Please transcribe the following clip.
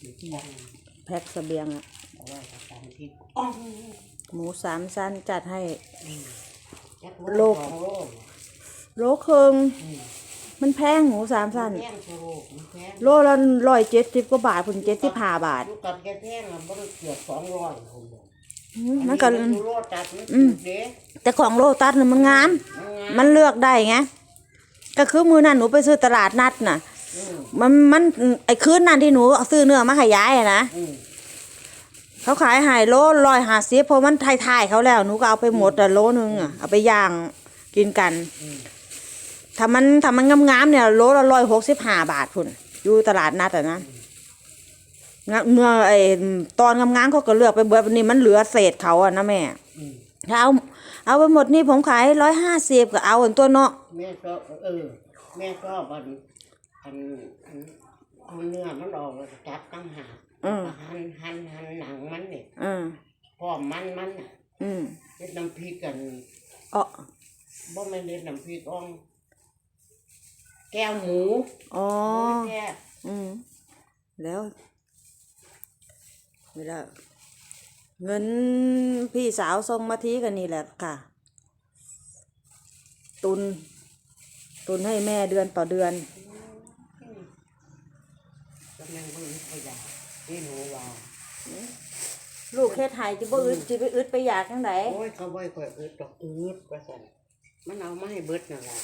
อยู่ที่ยังแพ็คเสบียงอะเอาไว้กับการพริกอ้องหมูสามชั้นจัดให้ จักโลก สองโลโลครึ่งอืมมันแพงหมูสามชั้นแพงโชโลกมันแพงโลละร้อยเจ็ดสิบกว่าบาทพุ่นเจ็ดสิบห้าบาทลูกกับแกแพงอะบ่ได้เกือบสองร้อยคนเดียวอืมมันก็ อัอยู่โลตัดมันอืมถูกเด้แต่ของโลตัสน่ะมันงาม มันงามมันเลือกได้ไงก็คือมือนั้นหนูไปซื้อตลาดนัดน่ะอื มมันมันไอ้คืนนั้นที่หนูเอาซื้อเนื้อมาขายยายอะนะอืมเขาขายใหายโลร้อยห้าสิบเพราะมันไทยๆเขาแล้วหนูก็เอาไปหมดอะโลนึงอะเอาไปย่างกินกันอืมถ้ามันถ้ามันงามๆเนี่ยโลละร้อยหกสิบห้าบาทพุ่นอยู่ตลาดนัดอะนะเนื้อไอ้ตอนงามๆเขาก็เลือกไปเบิดวันนี้มันเหลือเศษเขาอะนะแม่อืมถ้าเอาเอาไปหมดนี่ผมขายร้อยห้าสิบก็เอาอันตัวเนาะแม่ก็เออแม่ก็อันอัน อันเอาเนื้อมันออกแล้วก็จับตั้งหากอืมหั่นหั่นหั่นหนังมันเนี่ยอืมพร้อมมันมันน่ะอืมเฮ็ดน้ำพริกกันอ๋อบ่แม่นเฮ็ดน้ำพริกอ่อง แก้วหมูอ๋อบ่แก้วอืม แล้ว เวลาเงินพี่สาวส่งมาทีกันนี่แหละค่ะ ตุน ตุนให้แม่เดือนต่อเดือน ก็แม่นบ่มีขยะนี่หนูว่าลูกแค่ไทยจะบ่อึดจะไปอึดไปอยากจังไดโอ้ยเขาบ่ให้ข่อยอึดดอกอึดว่าซั่นมันเอามาให้เบิดนั่นล่ะ